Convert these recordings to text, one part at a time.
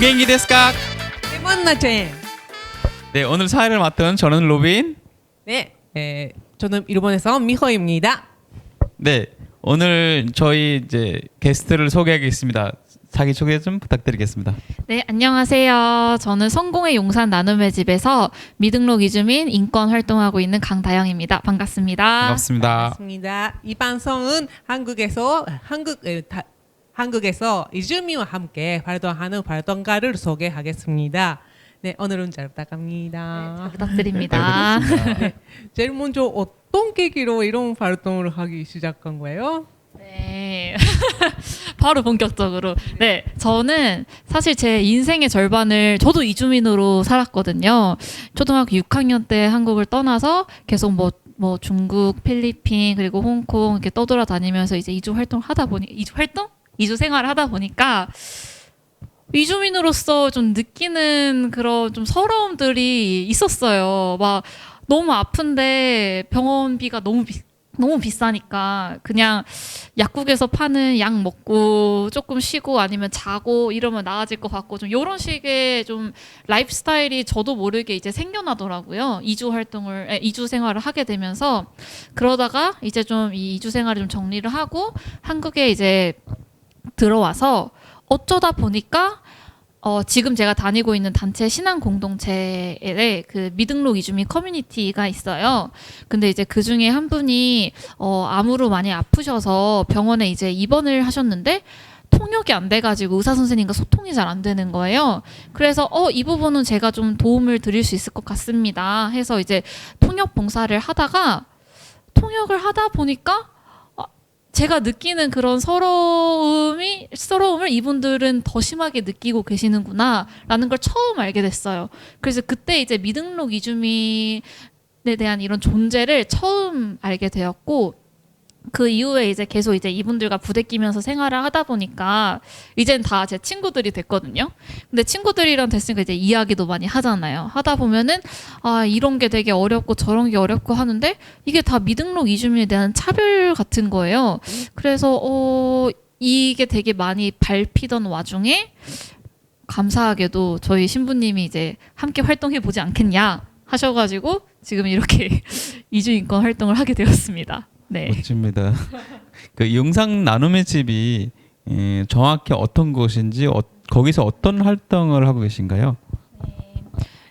오겐기 데스까? 만나제. 네, 오늘 사회를 맡은 저는 로빈. 네, 에, 저는 일본에서 미호입니다. 네, 오늘 저희 이제 게스트를 소개하겠습니다. 자기 소개 좀 부탁드리겠습니다. 네, 안녕하세요. 저는 성공의 용산 나눔의 집에서 미등록 이주민 인권 활동하고 있는 강다영입니다. 반갑습니다. 반갑습니다. 반갑습니다. 이 방송은 한국에서 한국 에, 다, 한국에서 이주민과 함께 활동하는 활동가를 소개하겠습니다. 네, 오늘은 잘 부탁합니다. 잘 부탁드립니다. 네, 제일 먼저 어떤 계기로 이런 활동을 하기 시작한 거예요? 네. 바로 본격적으로. 네. 저는 사실 제 인생의 절반을 저도 이주민으로 살았거든요. 초등학교 6학년 때 한국을 떠나서 계속 뭐, 뭐 중국, 필리핀, 그리고 홍콩 이렇게 떠돌아 다니면서 이제 이주 활동을 하다 보니, 이주 활동? 이주 생활을 하다 보니까 이주민으로서 좀 느끼는 그런 좀 서러움들이 있었어요. 막 너무 아픈데 병원비가 너무 비, 너무 비싸니까 그냥 약국에서 파는 약 먹고 조금 쉬고 아니면 자고 이러면 나아질 것 같고 좀 이런 식의 좀 라이프 스타일이 저도 모르게 이제 생겨나더라고요. 이주 활동을 에, 이주 생활을 하게 되면서 그러다가 이제 좀 이 이주 생활을 좀 정리를 하고 한국에 이제 들어와서 어쩌다 보니까 어, 지금 제가 다니고 있는 단체 신앙 공동체에 그 미등록 이주민 커뮤니티가 있어요. 근데 이제 그 중에 한 분이 어, 암으로 많이 아프셔서 병원에 이제 입원을 하셨는데 통역이 안 돼가지고 의사 선생님과 소통이 잘 안 되는 거예요. 그래서 어, 이 부분은 제가 좀 도움을 드릴 수 있을 것 같습니다. 해서 이제 통역 봉사를 하다가 통역을 하다 보니까 어, 제가 느끼는 그런 서러움이 서러움을 이분들은 더 심하게 느끼고 계시는구나라는 걸 처음 알게 됐어요. 그래서 그때 이제 미등록 이주민에 대한 이런 존재를 처음 알게 되었고 그 이후에 이제 계속 이제 이분들과 부대끼면서 생활을 하다 보니까 이젠 다 제 친구들이 됐거든요. 근데 친구들이랑 됐으니까 이제 이야기도 많이 하잖아요. 하다 보면은 아 이런 게 되게 어렵고 저런 게 어렵고 하는데 이게 다 미등록 이주민에 대한 차별 같은 거예요. 그래서 어 이게 되게 많이 밟히던 와중에 감사하게도 저희 신부님이 이제 함께 활동해 보지 않겠냐 하셔가지고 지금 이렇게 이주 인권 활동을 하게 되었습니다. 네. 멋집니다. 그 영상 나눔의 집이 에, 정확히 어떤 곳인지 어, 거기서 어떤 활동을 하고 계신가요?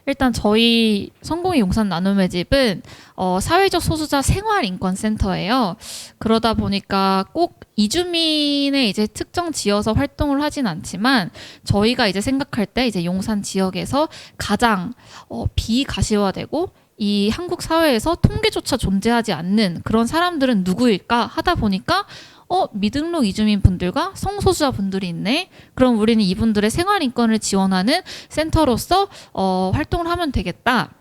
일단 저희 성공의 용산 나눔의 집은 어, 사회적 소수자 생활 인권 센터예요. 그러다 보니까 꼭 이주민의 이제 특정 지어서 활동을 하진 않지만 저희가 이제 생각할 때 이제 용산 지역에서 가장 어, 비가시화되고 이 한국 사회에서 통계조차 존재하지 않는 그런 사람들은 누구일까 하다 보니까 어 미등록 이주민 분들과 성소수자 분들이 있네. 그럼 우리는 이분들의 생활 인권을 지원하는 센터로서 어, 활동을 하면 되겠다.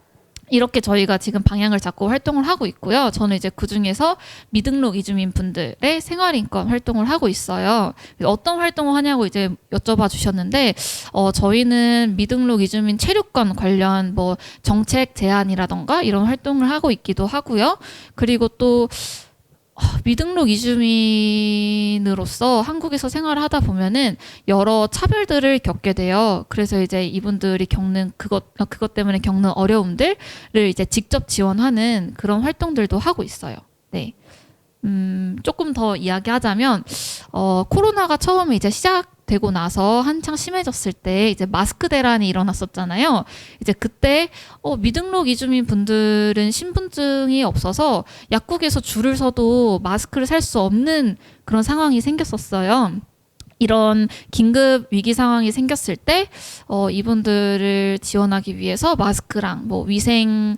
이렇게 저희가 지금 방향을 잡고 활동을 하고 있고요. 저는 이제 그 중에서 미등록 이주민 분들의 생활 인권 활동을 하고 있어요. 어떤 활동을 하냐고 이제 여쭤봐 주셨는데, 어, 저희는 미등록 이주민 체류권 관련 뭐 정책 제안이라던가 이런 활동을 하고 있기도 하고요. 그리고 또 어, 미등록 이주민으로서 한국에서 생활을 하다 보면은 여러 차별들을 겪게 돼요. 그래서 이제 이분들이 겪는 그것 어, 그것 때문에 겪는 어려움들을 이제 직접 지원하는 그런 활동들도 하고 있어요. 네. 음, 조금 더 이야기하자면 어, 코로나가 처음에 이제 시작 되고 나서 한창 심해졌을 때 이제 마스크 대란이 일어났었잖아요. 이제 그때 어, 미등록 이주민 분들은 신분증이 없어서 약국에서 줄을 서도 마스크를 살 수 없는 그런 상황이 생겼었어요. 이런 긴급 위기 상황이 생겼을 때 어, 이분들을 지원하기 위해서 마스크랑 뭐 위생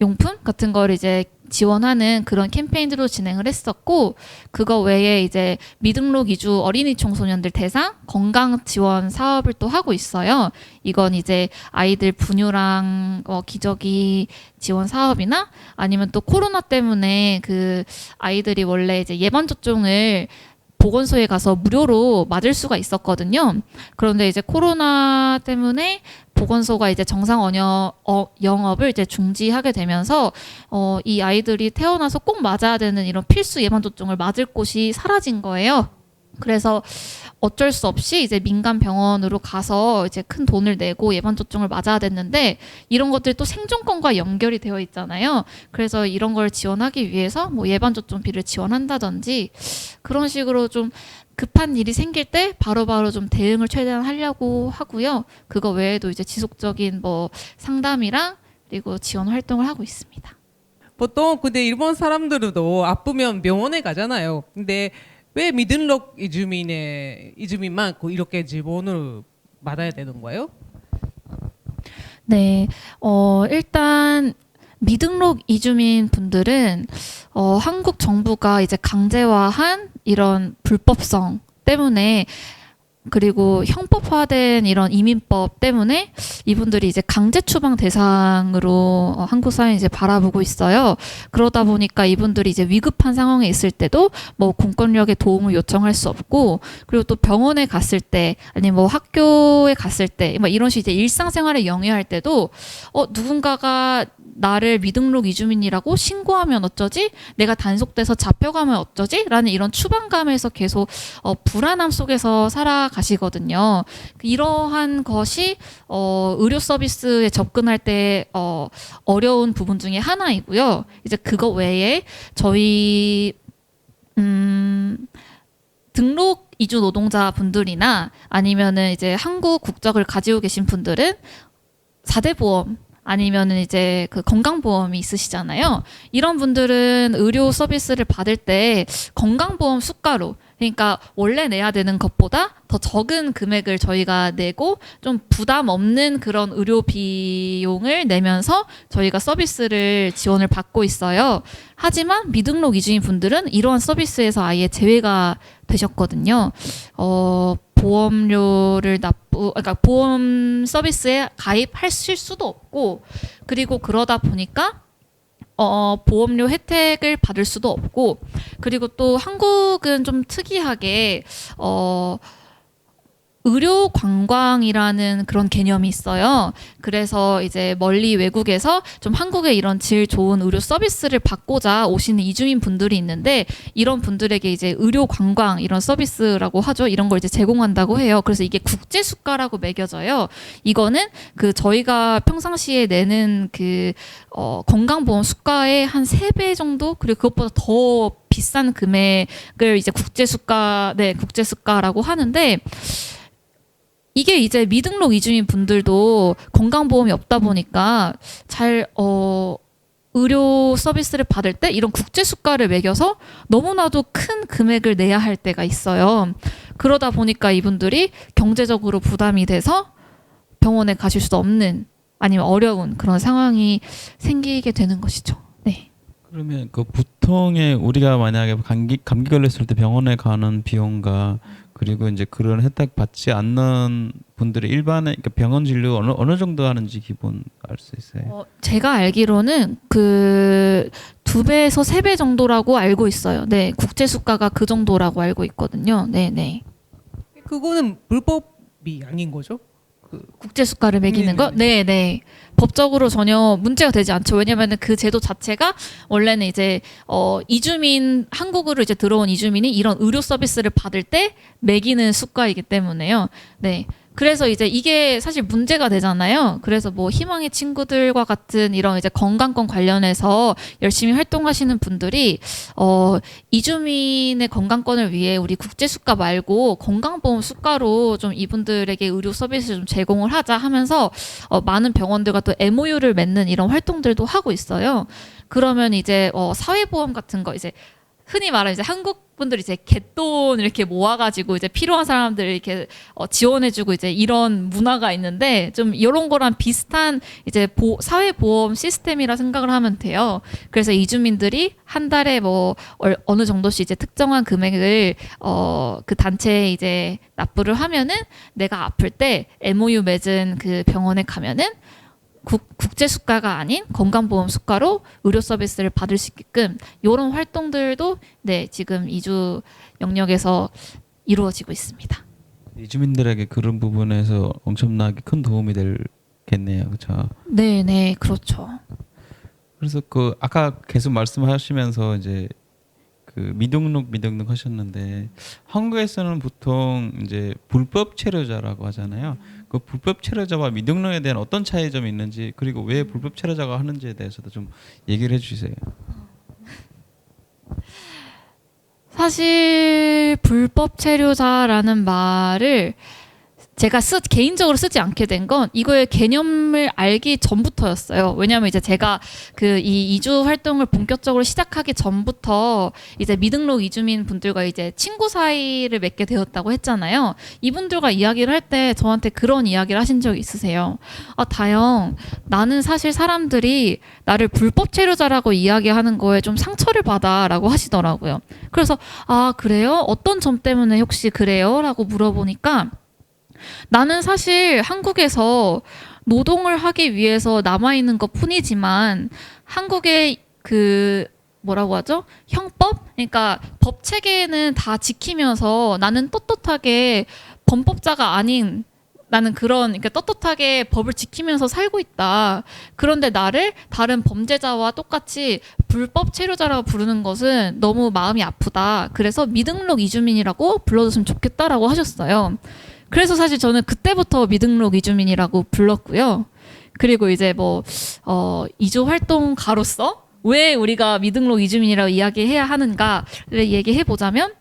용품 같은 걸 이제 지원하는 그런 캠페인들도 진행을 했었고 그거 외에 이제 미등록 이주 어린이 청소년들 대상 건강 지원 사업을 또 하고 있어요. 이건 이제 아이들 분유랑 어, 기저귀 지원 사업이나 아니면 또 코로나 때문에 그 아이들이 원래 이제 예방 접종을 보건소에 가서 무료로 맞을 수가 있었거든요. 그런데 이제 코로나 때문에 보건소가 이제 정상 언여, 어, 영업을 이제 중지하게 되면서 어, 이 아이들이 태어나서 꼭 맞아야 되는 이런 필수 예방 접종을 맞을 곳이 사라진 거예요. 그래서 어쩔 수 없이 이제 민간 병원으로 가서 이제 큰 돈을 내고 예방 접종을 맞아야 됐는데 이런 것들이 또 생존권과 연결이 되어 있잖아요. 그래서 이런 걸 지원하기 위해서 뭐 예방 접종비를 지원한다든지 그런 식으로 좀 급한 일이 생길 때 바로바로 좀 대응을 최대한 하려고 하고요. 그거 외에도 이제 지속적인 뭐 상담이랑 그리고 지원 활동을 하고 있습니다. 보통 근데 일본 사람들도 아프면 병원에 가잖아요. 근데 왜 미등록 이주민의 이주민만 그 이렇게 지원을 받아야 되는 거예요? 네, 어, 일단 미등록 이주민 분들은 어, 한국 정부가 이제 강제화한 이런 불법성 때문에 그리고 형법화된 이런 이민법 때문에 이분들이 이제 강제 추방 대상으로 어, 한국 사회 이제 바라보고 있어요. 그러다 보니까 이분들이 이제 위급한 상황에 있을 때도 뭐 공권력의 도움을 요청할 수 없고 그리고 또 병원에 갔을 때 아니 뭐 학교에 갔을 때뭐 이런 식 이제 일상생활에 영위할 때도 어 누군가가 나를 미등록 이주민이라고 신고하면 어쩌지? 내가 단속돼서 잡혀가면 어쩌지? 라는 이런 추방감에서 계속 어, 불안함 속에서 살아가시거든요. 이러한 것이 어, 의료 서비스에 접근할 때 어, 어려운 부분 중에 하나이고요. 이제 그거 외에 저희 음, 등록 이주 노동자 분들이나 아니면은 이제 한국 국적을 가지고 계신 분들은 4대 보험 아니면은 이제 그 건강보험이 있으시잖아요. 이런 분들은 의료 서비스를 받을 때 건강보험 수가로 그러니까 원래 내야 되는 것보다 더 적은 금액을 저희가 내고 좀 부담 없는 그런 의료 비용을 내면서 저희가 서비스를 지원을 받고 있어요. 하지만 미등록 이주인 분들은 이러한 서비스에서 아예 제외가 되셨거든요. 어, 보험료를 납부, 그러니까 보험 서비스에 가입하실 수도 없고, 그리고 그러다 보니까 어, 보험료 혜택을 받을 수도 없고, 그리고 또 한국은 좀 특이하게, 어, 의료 관광이라는 그런 개념이 있어요. 그래서 이제 멀리 외국에서 좀 한국의 이런 질 좋은 의료 서비스를 받고자 오시는 이주민 분들이 있는데 이런 분들에게 이제 의료 관광 이런 서비스라고 하죠. 이런 걸 이제 제공한다고 해요. 그래서 이게 국제 수가라고 매겨져요. 이거는 그 저희가 평상시에 내는 그 어, 건강보험 수가의 한 세 배 정도 그리고 그것보다 더 비싼 금액을 이제 국제 수가 네 국제 수가라고 하는데 이게 이제 미등록 이주민 분들도 건강보험이 없다 보니까 잘, 어, 의료 서비스를 받을 때 이런 국제 수가를 매겨서 너무나도 큰 금액을 내야 할 때가 있어요. 그러다 보니까 이분들이 경제적으로 부담이 돼서 병원에 가실 수 없는 아니면 어려운 그런 상황이 생기게 되는 것이죠. 네. 그러면 그 보통의 우리가 만약에 감기 감기 걸렸을 때 병원에 가는 비용과 그리고 이제 그런 혜택 받지 않는 분들의 일반의 그러니까 병원 진료 어느 어느 정도 하는지 기본 알 수 있어요. 어, 제가 알기로는 그 두 배에서 세 배 정도라고 알고 있어요. 네. 국제 수가가 그 정도라고 알고 있거든요. 네, 네. 그거는 불법이 아닌 거죠? 국제 수가를 매기는 거? 네, 네. 법적으로 전혀 문제가 되지 않죠. 왜냐면은 그 제도 자체가 원래는 이제 어 이주민 한국으로 이제 들어온 이주민이 이런 의료 서비스를 받을 때 매기는 수가이기 때문에요. 네. 그래서 이제 이게 사실 문제가 되잖아요. 그래서 뭐 희망의 친구들과 같은 이런 이제 건강권 관련해서 열심히 활동하시는 분들이 어 이주민의 건강권을 위해 우리 국제 수가 말고 건강보험 수가로 좀 이분들에게 의료 서비스를 좀 제공을 하자 하면서 어 많은 병원들과 또 MOU를 맺는 이런 활동들도 하고 있어요. 그러면 이제 어 사회보험 같은 거 이제 흔히 말하는 이제 한국 분들이 이제 갯돈 이렇게 모아가지고 이제 필요한 사람들 이렇게 어, 지원해주고 이제 이런 문화가 있는데 좀 이런 거랑 비슷한 이제 보, 사회보험 시스템이라 생각을 하면 돼요. 그래서 이주민들이 한 달에 뭐 얼- 어느 정도씩 이제 특정한 금액을 어, 그 단체에 이제 납부를 하면은 내가 아플 때 MOU 맺은 그 병원에 가면은 국, 국제 수가가 아닌 건강보험 수가로 의료 서비스를 받을 수 있게끔 이런 활동들도 네 지금 이주 영역에서 이루어지고 있습니다. 이주민들에게 그런 부분에서 엄청나게 큰 도움이 되겠네요. 그렇죠. 네, 네, 그렇죠. 그래서 그 아까 계속 말씀하시면서 이제 그 미등록 미등록 하셨는데 한국에서는 보통 이제 불법 체류자라고 하잖아요. 그 불법 체류자와 미등록에 대한 어떤 차이점이 있는지 그리고 왜 불법 체류자가 하는지에 대해서도 좀 얘기를 해주세요. 사실 불법 체류자라는 말을 제가 쓰, 개인적으로 쓰지 않게 된 건 이거의 개념을 알기 전부터였어요. 왜냐하면 이제 제가 그 이 이주 활동을 본격적으로 시작하기 전부터 이제 미등록 이주민 분들과 이제 친구 사이를 맺게 되었다고 했잖아요. 이분들과 이야기를 할 때 저한테 그런 이야기를 하신 적이 있으세요. 아, 다영, 나는 사실 사람들이 나를 불법 체류자라고 이야기하는 거에 좀 상처를 받아라고 하시더라고요. 그래서 아, 그래요? 어떤 점 때문에 혹시 그래요? 라고 물어보니까 나는 사실 한국에서 노동을 하기 위해서 남아있는 것 뿐이지만 한국의 그 뭐라고 하죠? 형법? 그러니까 법 체계는 다 지키면서 나는 떳떳하게 범법자가 아닌 나는 그런 그러니까 떳떳하게 법을 지키면서 살고 있다. 그런데 나를 다른 범죄자와 똑같이 불법 체류자라고 부르는 것은 너무 마음이 아프다. 그래서 미등록 이주민이라고 불러줬으면 좋겠다라고 하셨어요. 그래서 사실 저는 그때부터 미등록 이주민이라고 불렀고요. 그리고 이제 뭐, 어, 이주 활동가로서 왜 우리가 미등록 이주민이라고 이야기해야 하는가를 얘기해 보자면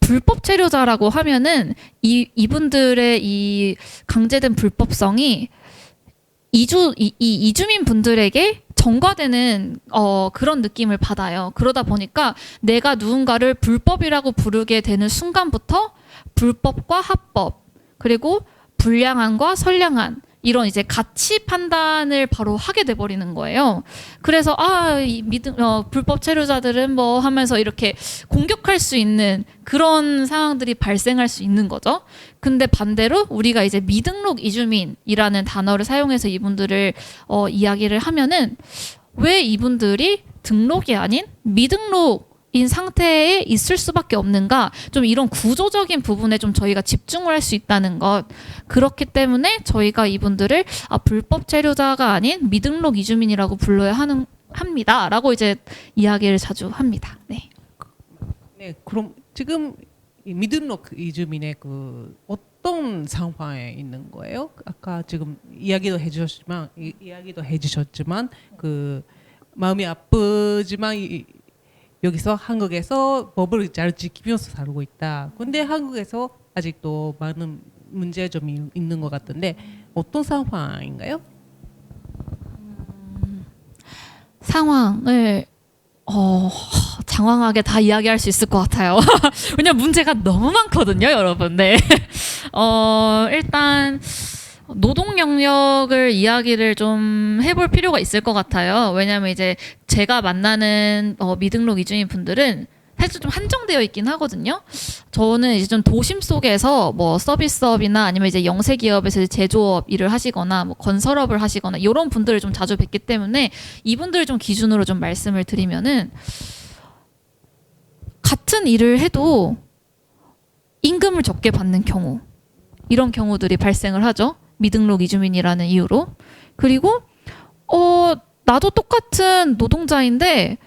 불법 체류자라고 하면은 이, 이분들의 이 강제된 불법성이 이주, 이, 이 이주민 분들에게 전가되는 어, 그런 느낌을 받아요. 그러다 보니까 내가 누군가를 불법이라고 부르게 되는 순간부터 불법과 합법 그리고 불량한과 선량한 이런 이제 가치 판단을 바로 하게 돼 버리는 거예요. 그래서 아, 이 미등 어, 불법 체류자들은 뭐 하면서 이렇게 공격할 수 있는 그런 상황들이 발생할 수 있는 거죠. 근데 반대로 우리가 이제 미등록 이주민이라는 단어를 사용해서 이분들을 어, 이야기를 하면은 왜 이분들이 등록이 아닌 미등록 인 상태에 있을 수밖에 없는가 좀 이런 구조적인 부분에 좀 저희가 집중을 할 수 있다는 것 그렇기 때문에 저희가 이분들을 아, 불법 체류자가 아닌 미등록 이주민이라고 불러야 하는 합니다라고 이제 이야기를 자주 합니다. 네. 네, 그럼 지금 이 미등록 이주민의 그 어떤 상황에 있는 거예요? 아까 지금 이야기도 해주셨지만 이, 이야기도 해주셨지만 그 마음이 아프지만 이, 여기서 한국에서 법을 잘 지키면서 살고 있다. 근데 한국에서 아직도 많은 문제점이 있는 것 같은데 어떤 상황인가요? 상황을 어, 장황하게 다 이야기할 수 있을 것 같아요. 왜냐면 문제가 너무 많거든요, 여러분. 네. 어, 일단 노동 영역을 이야기를 좀 해볼 필요가 있을 것 같아요. 왜냐하면 이제 제가 만나는 어, 미등록 이주민 분들은 사실 좀 한정되어 있긴 하거든요. 저는 이제 좀 도심 속에서 뭐 서비스업이나 아니면 이제 영세 기업에서 제조업 일을 하시거나 뭐 건설업을 하시거나 이런 분들을 좀 자주 뵙기 때문에 이분들을 좀 기준으로 좀 말씀을 드리면은 같은 일을 해도 임금을 적게 받는 경우 이런 경우들이 발생을 하죠. 미등록 이주민이라는 이유로. 그리고 어 나도 똑같은 노동자인데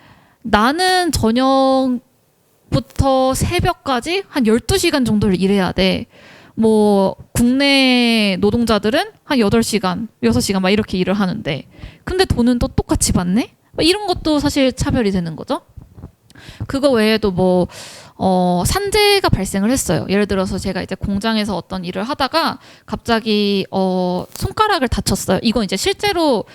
나는 저녁부터 새벽까지 한 12시간 정도를 일해야 돼. 뭐 국내 노동자들은 한 8시간, 6시간 막 이렇게 일을 하는데 근데 돈은 또 똑같이 받네? 뭐 이런 것도 사실 차별이 되는 거죠. 그거 외에도 뭐 어, 산재가 발생을 했어요. 예를 들어서 제가 이제 공장에서 어떤 일을 하다가 갑자기 어, 손가락을 다쳤어요. 이건 이제 실제로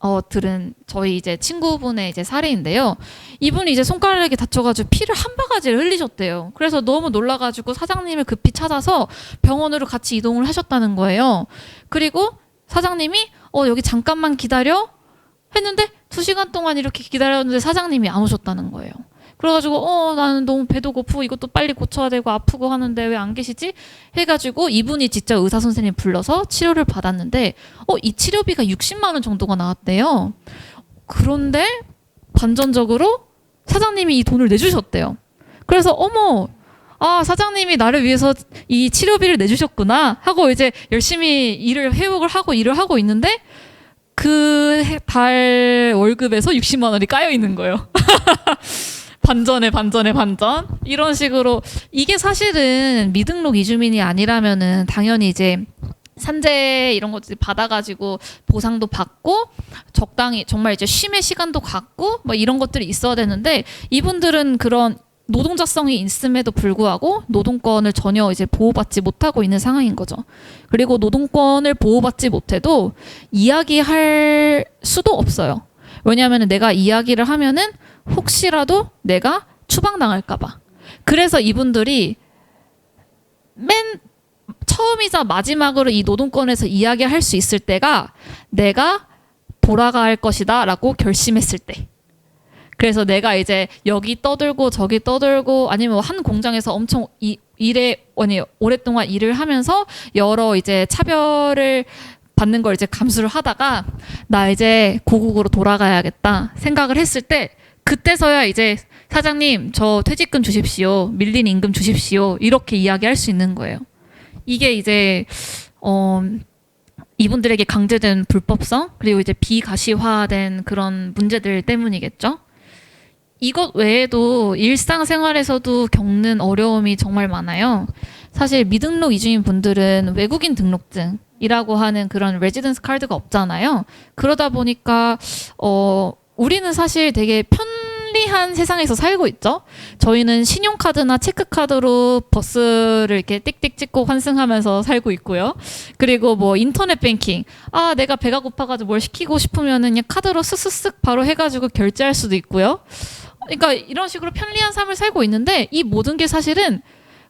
어, 들은 저희 이제 친구분의 이제 사례인데요. 이분이 이제 손가락이 다쳐가지고 피를 한 바가지를 흘리셨대요. 그래서 너무 놀라가지고 사장님을 급히 찾아서 병원으로 같이 이동을 하셨다는 거예요. 그리고 사장님이 어, 여기 잠깐만 기다려 했는데 두 시간 동안 이렇게 기다렸는데 사장님이 안 오셨다는 거예요. 그래가지고 어 나는 너무 배도 고프고 이것도 빨리 고쳐야 되고 아프고 하는데 왜 안 계시지? 해가지고 이분이 직접 의사 선생님 불러서 치료를 받았는데 어 이 치료비가 60만 원 정도가 나왔대요. 그런데 반전적으로 사장님이 이 돈을 내주셨대요. 그래서 어머 아 사장님이 나를 위해서 이 치료비를 내주셨구나 하고 이제 열심히 일을 회복을 하고 일을 하고 있는데 그 달 월급에서 60만 원이 까여 있는 거예요. 반전에 반전에 반전 이런 식으로 이게 사실은 미등록 이주민이 아니라면은 당연히 이제 산재 이런 것들 받아가지고 보상도 받고 적당히 정말 이제 쉼의 시간도 갖고 뭐 이런 것들이 있어야 되는데 이분들은 그런 노동자성이 있음에도 불구하고 노동권을 전혀 이제 보호받지 못하고 있는 상황인 거죠. 그리고 노동권을 보호받지 못해도 이야기할 수도 없어요. 왜냐하면 내가 이야기를 하면은 혹시라도 내가 추방당할까봐. 그래서 이분들이 맨 처음이자 마지막으로 이 노동권에서 이야기할 수 있을 때가 내가 돌아갈 것이다 라고 결심했을 때. 그래서 내가 이제 여기 떠들고 저기 떠들고 아니면 뭐한 공장에서 엄청 이, 일에 아니 오랫동안 일을 하면서 여러 이제 차별을 받는 걸 이제 감수를 하다가 나 이제 고국으로 돌아가야겠다 생각을 했을 때 그때서야 이제 사장님 저 퇴직금 주십시오 밀린 임금 주십시오 이렇게 이야기할 수 있는 거예요. 이게 이제 어 이분들에게 강제된 불법성 그리고 이제 비가시화된 그런 문제들 때문이겠죠. 이것 외에도 일상생활에서도 겪는 어려움이 정말 많아요. 사실 미등록 이주민 분들은 외국인 등록증 이라고 하는 그런 레지던스 카드가 없잖아요. 그러다 보니까 어 우리는 사실 되게 편 리한 세상에서 살고 있죠. 저희는 신용카드나 체크카드로 버스를 이렇게 띡띡 찍고 환승하면서 살고 있고요. 그리고 뭐 인터넷 뱅킹. 아, 내가 배가 고파가지고 뭘 시키고 싶으면은 그냥 카드로 쓱쓱쓱 바로 해가지고 결제할 수도 있고요. 그러니까 이런 식으로 편리한 삶을 살고 있는데 이 모든 게 사실은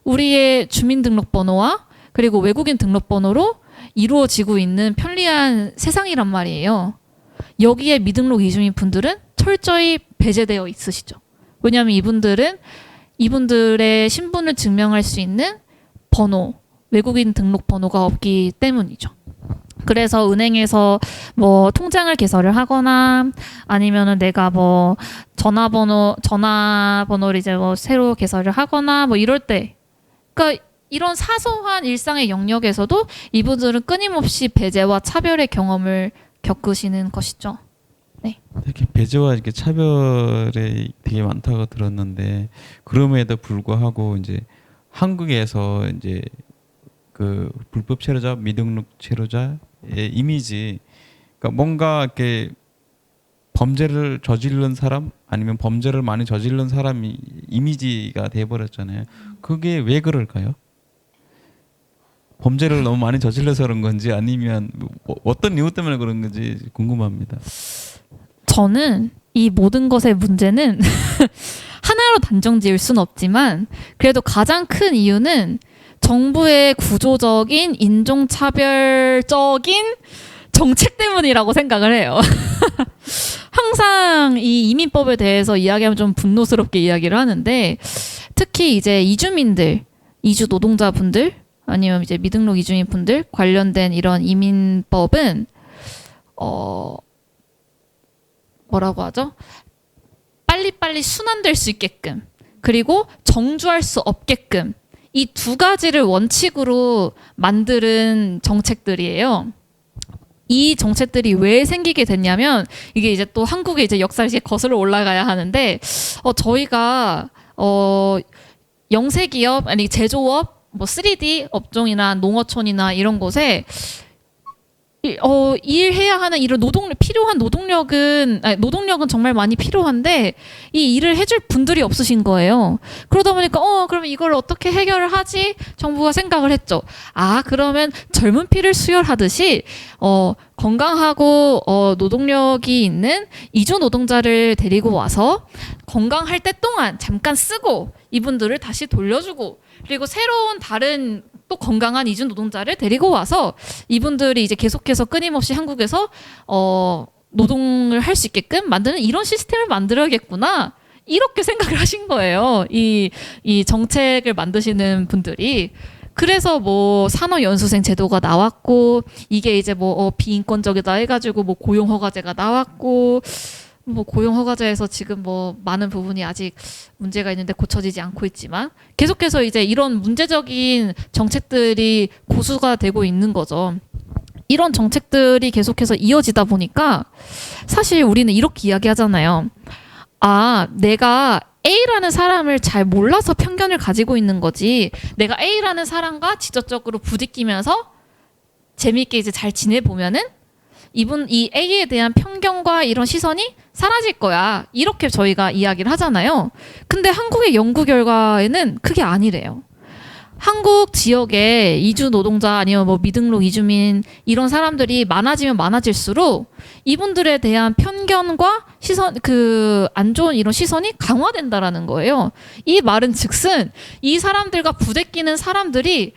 우리의 주민등록번호와 그리고 외국인 등록번호로 이루어지고 있는 편리한 세상이란 말이에요. 여기에 미등록 이주민 분들은 철저히 배제되어 있으시죠. 왜냐하면 이분들은 이분들의 신분을 증명할 수 있는 번호, 외국인 등록 번호가 없기 때문이죠. 그래서 은행에서 뭐 통장을 개설을 하거나 아니면은 내가 뭐 전화번호 전화번호를 이제 뭐 새로 개설을 하거나 뭐 이럴 때 그러니까 이런 사소한 일상의 영역에서도 이분들은 끊임없이 배제와 차별의 경험을 겪으시는 것이죠. 이렇게 배제와 이렇게 차별이 되게 많다고 들었는데 그럼에도 불구하고 이제 한국에서 이제 그 불법 체류자, 미등록 체류자의 이미지, 그러니까 뭔가 이렇게 범죄를 저지른 사람 아니면 범죄를 많이 저지른 사람이 이미지가 돼 버렸잖아요. 그게 왜 그럴까요? 범죄를 너무 많이 저질러서 그런 건지 아니면 뭐 어떤 이유 때문에 그런 건지 궁금합니다. 저는 이 모든 것의 문제는 하나로 단정 지을 순 없지만 그래도 가장 큰 이유는 정부의 구조적인 인종차별적인 정책 때문이라고 생각을 해요. 항상 이 이민법에 대해서 이야기하면 좀 분노스럽게 이야기를 하는데 특히 이제 이주민들, 이주 노동자분들 아니면 이제 미등록 이주민 분들 관련된 이런 이민법은 어 뭐라고 하죠? 빨리빨리 순환될 수 있게끔 그리고 정주할 수 없게끔 이 두 가지를 원칙으로 만드는 정책들이에요. 이 정책들이 왜 생기게 됐냐면 이게 이제 또 한국의 이제 역사를 이제 거슬러 올라가야 하는데 어 저희가 어 영세 기업 아니 제조업 뭐 3D 업종이나 농어촌이나 이런 곳에 이- 어, 일해야 하는 이런 노동 필요한 노동력은 아니, 노동력은 정말 많이 필요한데 이 일을 해줄 분들이 없으신 거예요. 그러다 보니까 어 그러면 이걸 어떻게 해결을 하지? 정부가 생각을 했죠. 아 그러면 젊은 피를 수혈하듯이 어 건강하고 어 노동력이 있는 이주 노동자를 데리고 와서 건강할 때 동안 잠깐 쓰고 이분들을 다시 돌려주고 그리고 새로운 다른 또 건강한 이주 노동자를 데리고 와서 이분들이 이제 계속해서 끊임없이 한국에서 어 노동을 할 수 있게끔 만드는 이런 시스템을 만들어야겠구나. 이렇게 생각을 하신 거예요. 이, 이 정책을 만드시는 분들이. 그래서 뭐 산업연수생 제도가 나왔고, 이게 이제 뭐 어, 비인권적이다 해가지고 뭐 고용허가제가 나왔고, 뭐 고용 허가제에서 지금 뭐 많은 부분이 아직 문제가 있는데 고쳐지지 않고 있지만 계속해서 이제 이런 문제적인 정책들이 고수가 되고 있는 거죠. 이런 정책들이 계속해서 이어지다 보니까 사실 우리는 이렇게 이야기하잖아요. 아, 내가 A라는 사람을 잘 몰라서 편견을 가지고 있는 거지. 내가 A라는 사람과 직접적으로 부딪히면서 재미있게 이제 잘 지내보면은 이분 이 A에 대한 편견과 이런 시선이 사라질 거야. 이렇게 저희가 이야기를 하잖아요. 근데 한국의 연구 결과에는 그게 아니래요. 한국 지역에 이주 노동자 아니면 뭐 미등록 이주민 이런 사람들이 많아지면 많아질수록 이분들에 대한 편견과 시선 그 안 좋은 이런 시선이 강화된다라는 거예요. 이 말은 즉슨 이 사람들과 부대끼는 사람들이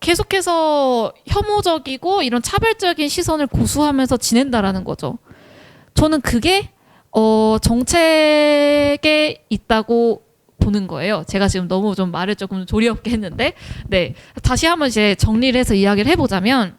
계속해서 혐오적이고 이런 차별적인 시선을 고수하면서 지낸다라는 거죠. 저는 그게 어 정책에 있다고 보는 거예요. 제가 지금 너무 좀 말을 조금 조리 없게 했는데, 네 다시 한번 이제 정리를 해서 이야기를 해보자면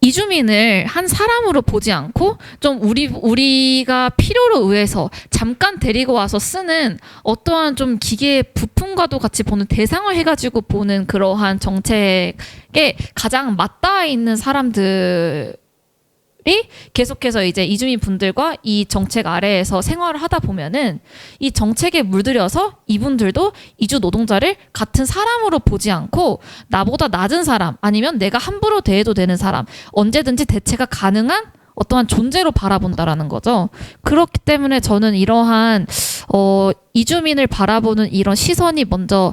이주민을 한 사람으로 보지 않고 좀 우리 우리가 필요로 의해서 잠깐 데리고 와서 쓰는 어떠한 좀 기계 부품과도 같이 보는 대상을 해가지고 보는 그러한 정책에 가장 맞닿아 있는 사람들. 이 계속해서 이제 이주민 분들과 이 정책 아래에서 생활을 하다 보면은 이 정책에 물들여서 이분들도 이주 노동자를 같은 사람으로 보지 않고 나보다 낮은 사람 아니면 내가 함부로 대해도 되는 사람 언제든지 대체가 가능한 어떠한 존재로 바라본다라는 거죠. 그렇기 때문에 저는 이러한 어 이주민을 바라보는 이런 시선이 먼저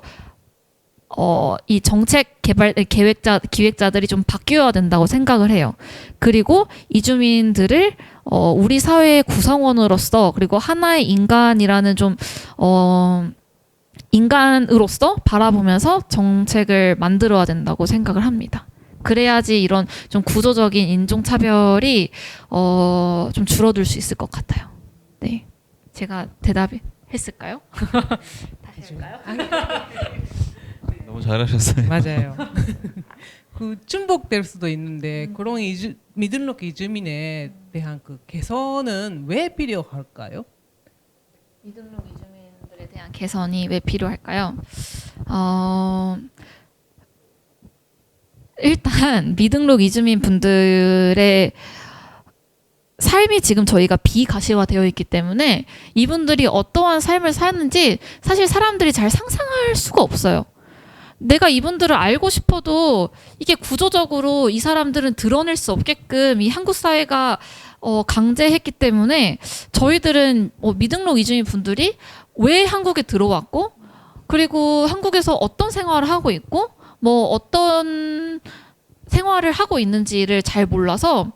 어, 이 정책 개발 계획자 기획자들이 좀 바뀌어야 된다고 생각을 해요. 그리고 이주민들을 어, 우리 사회의 구성원으로서 그리고 하나의 인간이라는 좀 어, 인간으로서 바라보면서 정책을 만들어야 된다고 생각을 합니다. 그래야지 이런 좀 구조적인 인종 차별이 어, 좀 줄어들 수 있을 것 같아요. 네, 제가 대답했을까요? 다시 할까요? 너무 잘하셨어요. 맞아요. 그 중복될 수도 있는데 그런 이주, 미등록 이주민에 대한 그 개선은 왜 필요할까요? 미등록 이주민들에 대한 개선이 왜 필요할까요? 어, 일단 미등록 이주민 분들의 삶이 지금 저희가 비가시화되어 있기 때문에 이분들이 어떠한 삶을 사는지 사실 사람들이 잘 상상할 수가 없어요. 내가 이분들을 알고 싶어도 이게 구조적으로 이 사람들은 드러낼 수 없게끔 이 한국 사회가 어, 강제했기 때문에 저희들은 뭐 미등록 이주민 분들이 왜 한국에 들어왔고 그리고 한국에서 어떤 생활을 하고 있고 뭐 어떤 생활을 하고 있는지를 잘 몰라서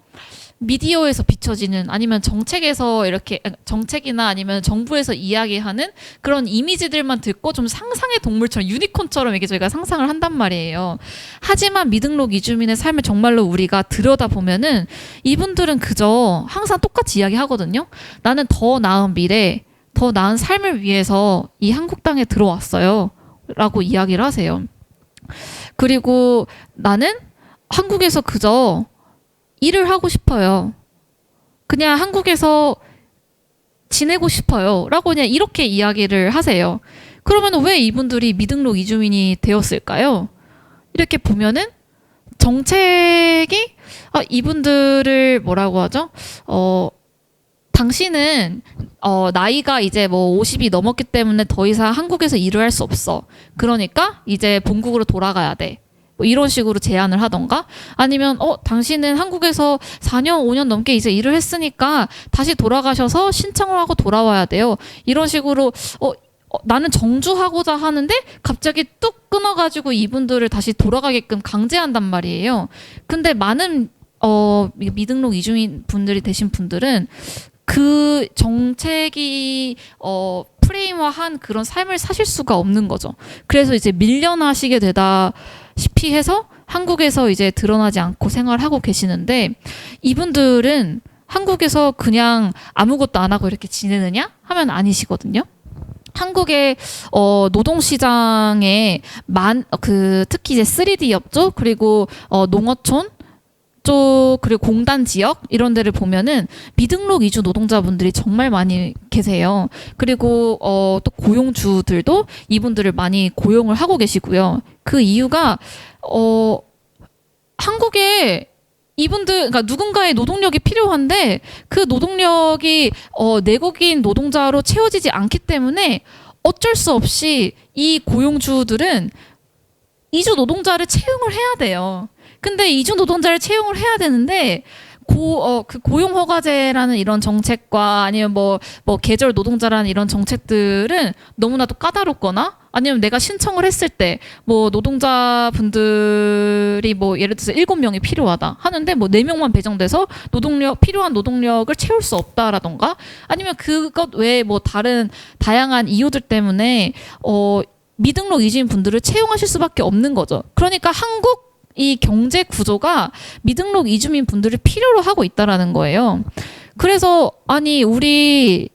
미디어에서 비춰지는 아니면 정책에서 이렇게 정책이나 아니면 정부에서 이야기하는 그런 이미지들만 듣고 좀 상상의 동물처럼 유니콘처럼 이게 저희가 상상을 한단 말이에요. 하지만 미등록 이주민의 삶을 정말로 우리가 들여다 보면은 이분들은 그저 항상 똑같이 이야기하거든요. 나는 더 나은 미래, 더 나은 삶을 위해서 이 한국 땅에 들어왔어요. 라고 이야기를 하세요. 그리고 나는 한국에서 그저 일을 하고 싶어요. 그냥 한국에서 지내고 싶어요. 라고 그냥 이렇게 이야기를 하세요. 그러면 왜 이분들이 미등록 이주민이 되었을까요? 이렇게 보면은 정책이 아, 이분들을 뭐라고 하죠? 어, 당신은 어, 나이가 이제 뭐 50이 넘었기 때문에 더 이상 한국에서 일을 할 수 없어. 그러니까 이제 본국으로 돌아가야 돼. 뭐 이런 식으로 제안을 하던가 아니면 어 당신은 한국에서 4년 5년 넘게 이제 일을 했으니까 다시 돌아가셔서 신청을 하고 돌아와야 돼요. 이런 식으로 어 어, 나는 정주하고자 하는데 갑자기 뚝 끊어가지고 이분들을 다시 돌아가게끔 강제한단 말이에요. 근데 많은 어 미- 미등록 이주민 분들이 되신 분들은 그 정책이 어 프레임화한 그런 삶을 사실 수가 없는 거죠. 그래서 이제 밀려나시게 되다 시피 해서 한국에서 이제 드러나지 않고 생활하고 계시는데 이분들은 한국에서 그냥 아무것도 안 하고 이렇게 지내느냐 하면 아니시거든요. 한국의 어, 노동시장에 만 그 특히 이제 3D 업종 그리고 어, 농어촌 쪽 그리고 공단 지역 이런 데를 보면은 미등록 이주 노동자분들이 정말 많이 계세요. 그리고 어, 또 고용주들도 이분들을 많이 고용을 하고 계시고요. 그 이유가 어, 한국에 이분들 그러니까 누군가의 노동력이 필요한데 그 노동력이 어, 내국인 노동자로 채워지지 않기 때문에 어쩔 수 없이 이 고용주들은 이주 노동자를 채용을 해야 돼요. 근데 이주 노동자를 채용을 해야 되는데 고, 어, 그 고용 허가제라는 이런 정책과 아니면 뭐, 뭐 계절 노동자라는 이런 정책들은 너무나도 까다롭거나 아니면 내가 신청을 했을 때 뭐 노동자분들이 뭐 예를 들어서 일곱 명이 필요하다 하는데 뭐 네 명만 배정돼서 노동력 필요한 노동력을 채울 수 없다라던가 아니면 그것 외에 뭐 다른 다양한 이유들 때문에 어 미등록 이주인 분들을 채용하실 수밖에 없는 거죠. 그러니까 한국 이 경제 구조가 미등록 이주민 분들을 필요로 하고 있다라는 거예요. 그래서 아니 우리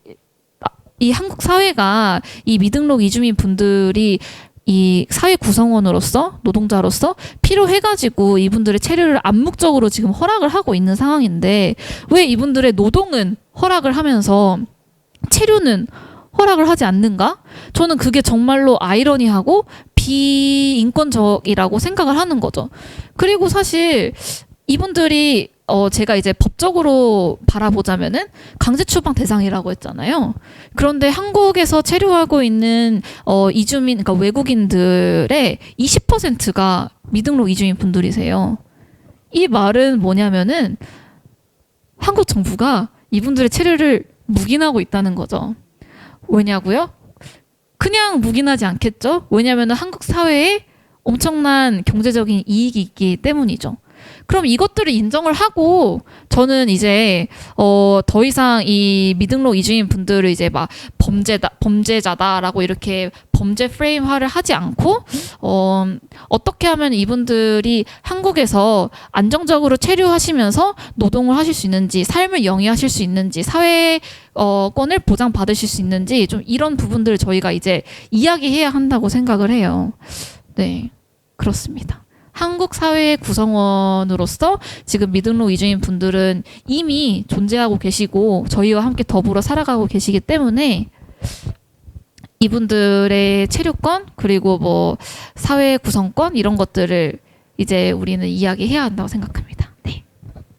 이 한국 사회가 이 미등록 이주민 분들이 이 사회 구성원으로서 노동자로서 필요해가지고 이분들의 체류를 암묵적으로 지금 허락을 하고 있는 상황인데 왜 이분들의 노동은 허락을 하면서 체류는 허락을 하지 않는가? 저는 그게 정말로 아이러니하고 비인권적이라고 생각을 하는 거죠. 그리고 사실 이분들이 어 제가 이제 법적으로 바라보자면은 강제 추방 대상이라고 했잖아요. 그런데 한국에서 체류하고 있는 어 이주민 그러니까 외국인들의 20%가 미등록 이주민 분들이세요. 이 말은 뭐냐면은 한국 정부가 이분들의 체류를 묵인하고 있다는 거죠. 왜냐고요? 그냥 묵인하지 않겠죠. 왜냐하면 한국 사회에 엄청난 경제적인 이익이 있기 때문이죠. 그럼 이것들을 인정을 하고 저는 이제 어 더 이상 이 미등록 이주인 분들을 이제 막 범죄다 범죄자다라고 이렇게 범죄 프레임화를 하지 않고 어 어떻게 하면 이분들이 한국에서 안정적으로 체류하시면서 노동을 하실 수 있는지 삶을 영위하실 수 있는지 사회 어권을 보장받으실 수 있는지 좀 이런 부분들을 저희가 이제 이야기해야 한다고 생각을 해요. 네. 그렇습니다. 한국 사회의 구성원으로서 지금 미등록 이주인 분들은 이미 존재하고 계시고 저희와 함께 더불어 살아가고 계시기 때문에 이분들의 체류권 그리고 뭐 사회 구성권 이런 것들을 이제 우리는 이야기해야 한다고 생각합니다. 네.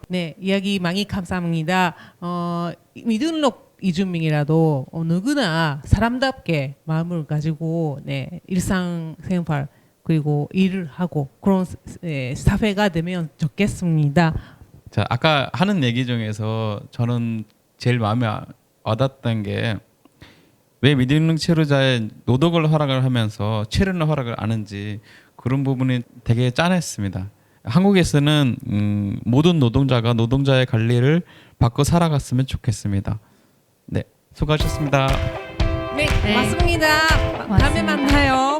네, 이야기 많이 감사합니다. 어, 미등록 이주민이라도 어, 누구나 사람답게 마음을 가지고 네, 일상생활 그리고 일을 하고 그런 예, 사회가 되면 좋겠습니다. 자 아까 하는 얘기 중에서 저는 제일 마음에 와- 와닿았던 게 왜 미등록 체류자의 노동을 허락을 하면서 체류는 허락을 안 하는지 그런 부분이 되게 짠했습니다. 한국에서는 음, 모든 노동자가 노동자의 관리를 받고 살아갔으면 좋겠습니다. 네, 수고하셨습니다. 네, 네. 맞습니다. 다음에 맞습니다. 만나요.